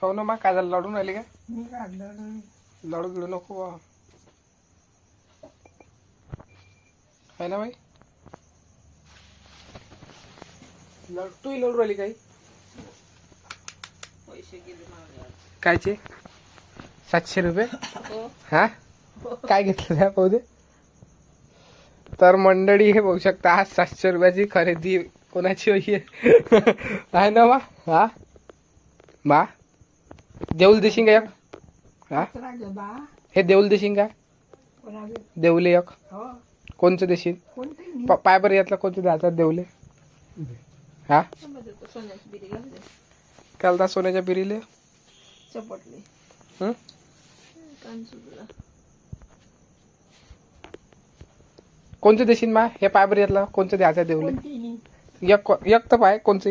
खाऊ ना मा काय झालं लाडून राहिली का? मी काढलं लाडू गिडू नको बा. आहे ना बाई? लाडू तूही लाडू राहिली काही? पैसे गेले. कायचे? सातशे रुपये? हो. हा? काय घेतलं त्या पाहू दे. तर मंडळी हे बघू शकता आज सातशे रुपयाची खरेदी कोणाची होई आहे आहे ना मा हा? मा देऊल देशील का एक. हा? हे देऊल देशील का कोणाला देवले एक. हो. कोणचं देशील? पाय बरं यातलं कोणतं द्यायचं देवले हा? काल सोन्याच्या बिरीले? चपटले. हं? कोणतं देशील मा? हे पाय बरं यातलं कोणतं द्यायचं देवले एक तर पाय कोणची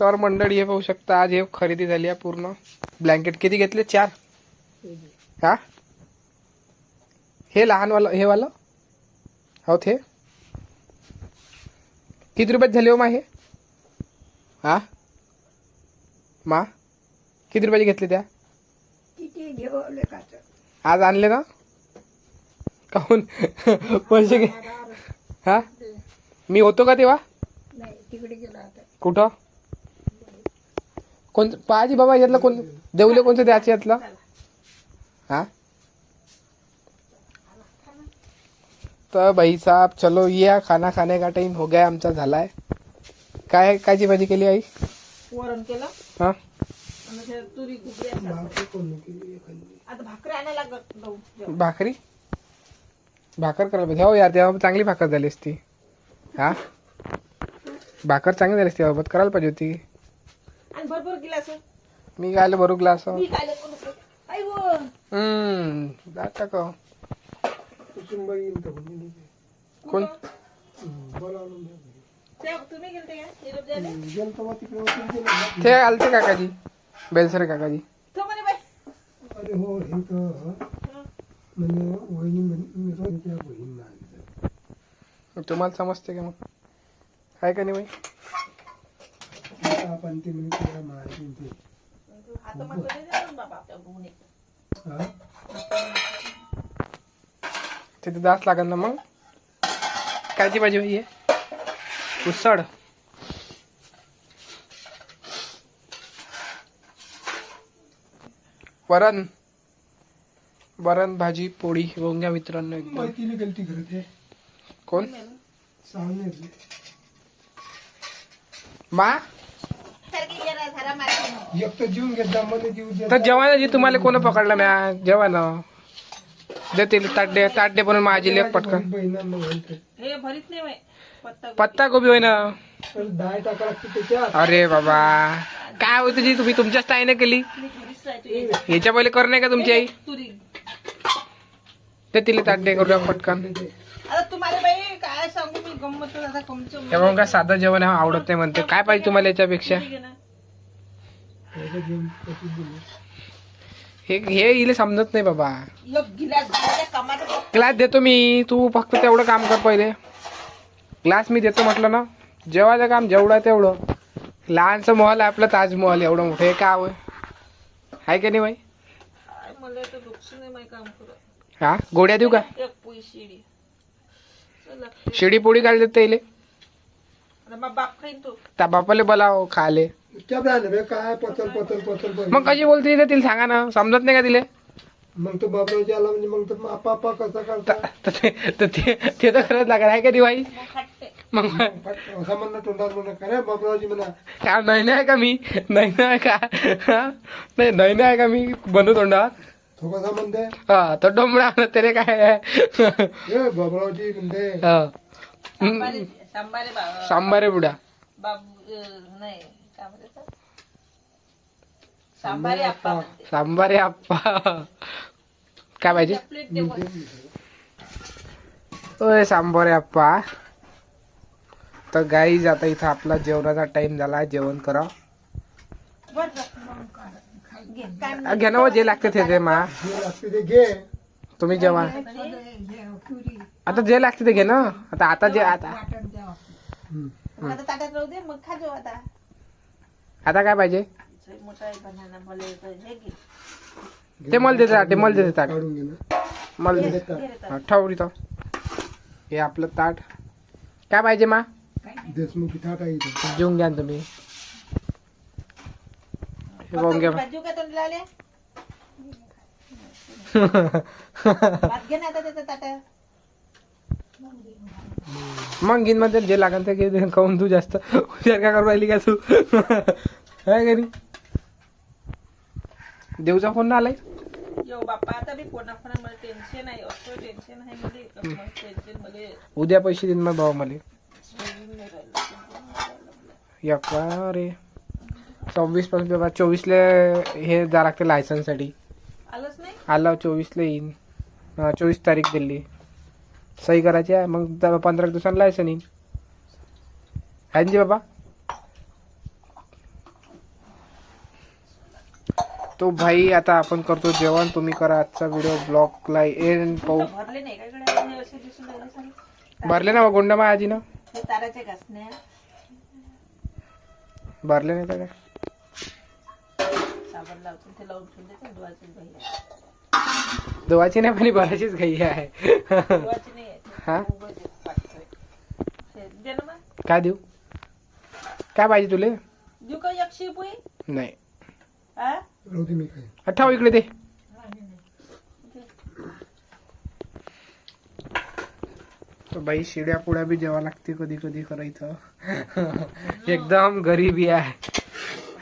तर मंडळी हे पाहू शकता आज हे खरेदी झाली आहे पूर्ण. ब्लँकेट किती घेतले? चार. हे. हा लहानवालं हे वालं? हो ते. किती रुपयात झाले हो मा हे? हा? मा? किती रुपयाचे घेतले त्या? आज आणले ना? काहून? पैसे घे हा? मी होतो का तेव्हा? तिकडे गेला कुठं? कोण पाहाजी बाबा यातलं कोण? देवले कोणतं द्यायचे यातलं? हा? तर भाई साहब चलो या खाना खाने का टाइम हो गया आमचा झालाय. काय कायची भाजी केली आई? वरण केलं. हा? आणि ते तुरी घुगरी असतात. आता भाकरी आणायला लागत भाऊ जेवण. भाकरी? भाकर करायला पाहिजे. हो यार तेव्हा चांगली भाकर झाली असती. हा? भाकर चांगली झाली असती बाबत करायला पाहिजे होती. आणि भरपूर गिलास मी गायला भरू ग्लास. मी. आई हम्म दाट टाक कोण? ते तुम्ही गेलते का? निरोप द्यायला? ते. आलते काकाजी. बेलसरे काकाजी. तो म्हणे बाई. अरे हो हे तर म्हणजे वहिनी त्या तुम्हाला समजते का मग? आहे का नाही बाई? आपण ते म्हणे तुला माहिती ते आता म्हटलं नाही देणार बाबा आपल्या भाऊने? हा? तिथे दास लागेल ना मग? कायची भाजी भाई आहे? उसळ. वरण. वरण भाजी पोळी बघून घ्या मित्रांनो एकदम. माहितीने गेलती घरी ते कोण? सांगणे मा सारखी गेला झाला मारती एक तर जीवन घेत जा मध्ये जीव देत तर जेवण जी तुम्हाला कोण पकडलं म्या? जेवण देतील ताड्डे ताड्डे बनवून माझी लेख पटकन. बहिणांना म्हणते. हे भरीत नाही बाई. पत्ता पत्ता गोबी होय ना तर डाळ टाका लागते त्याच्यात. अरे बाबा. काय होतं जी तुम्ही तुमच्याच ताईने केली? मी घरीच राहतो. याच्या पहिले कर नाही का तुमची आई? तुरी. ते तिला ताड्डे करूया पटकन. आता तुम्हाला बाई काय सांगू मी? गंमत आता कमचं तेव्हा मग काय साधं जेवण आवडत नाही म्हणते. काय पाहिजे तुम्हाला याच्यापेक्षा. हे हे इले समजत नाही बाबा. ग्लास देतो मी. तू फक्त तेवढं काम कर पहिले. ग्लास मी देतो म्हटलं ना. जेवायचं काम जेवढं आहे तेवढं. लहानसं महल आहे आपलं ताजमहल एवढं मोठं. हे काय होय? आहे का नाही बाई? तर हा? गोड्या देऊ का? शिडी. पोळी काय देते इले. मग बाप खाईन तो. त्या बापाले बोलाव खाले. त्या ब्याने बे काय पचल पचल पचल पचल. मग कशी बोलते इथे तिला सांगा ना. समजत नाही का तिले? मग तो बाबराजी आला म्हणजे मग तर आपा आपा कसा करता? तर ते तर ते ते तर खरंच लागत आहे का ती बाई? मग खाते मग असा म्हणणं तोंडावर म्हणा खरे बाबराजी म्हणा. काय नाही नाही का मी? नाही नाही का? हा? नाही नाही नाही का मी बनू तोंडावर? तो कसा म्हणते हा तर डोंबळा म्हणत रे काय आहे? ए बाबराजी म्हणते. हा. सांबारे बा- सांबारे बुडा. बाबू अं, नाही काय म्हणतात सांबारे आप्पा. म्हणते सांबारे आप्पा. काय पाहिजे? ठेवा ओय सांबारे आप्पा. तर गाईज आता इथं आपला जेवणाचा टाइम झाला. जेवण करा? घे. काय म्हणते? घे ना हो, जे लागते ते दे मा. जे लागते ते घे. तुम्ही जेवा आता जे लागते ते घे ना. आता आता जे आता. आता ताटात राहू दे मग आता. आता काय पाहिजे? लय मोठा आहे बनाना मला येतं. हे घे. ते मला देते ते मला देते ताट. काढून घे ना. मला घे देते रे ताट. हा, ठेव इथं. हे आपलं ताट. काय पाहिजे मा? देशमुखी थाट आहे इथं. जेवून घ्या ना तुम्ही. हे घ्या. भाजी काय तोंडला आले? भात घे ना आता त्याचं ताट. मग घेईन मध्ये जे लागेल ते घे खाऊन तू जास्त हुशार का करू राहिली का तू? काय घरी. देवचा फोन ना आलाय? उद्या पैसे देईन मग भाऊ मला. रे. चोवीसपासून बाबा चोवीसला हे जा लागते लायसन्ससाठी आला चोवीसला येईन. चोवीस तारीख दिली सही करायची आहे. मग पंधरा दिवसांनी लायसन येईन आहे ना जी बाबा? तो भाई आता आपण करतो जेवण. तुम्ही करा आजचा व्हिडिओ ब्लॉगला एंड पाहू. भरले ना गोंडा मा आजीनं? ताराचे घासण्या. भरले नाही धुवायची नाही पण भरायचीच घाई आहे. हा? दे ना मग. काय देऊ? काय पाहिजे तुले? देऊ का एक शिपुई? नाही. हा राहू दे मी काय अठ्ठाव इकडे दे. तर बाई शिड्या पुड्या बी जेवा लागते कधी कधी करायचं एकदम गरीबी आहे.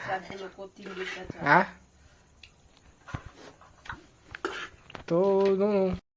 साधे लोक तीन दिवसाचे हा तो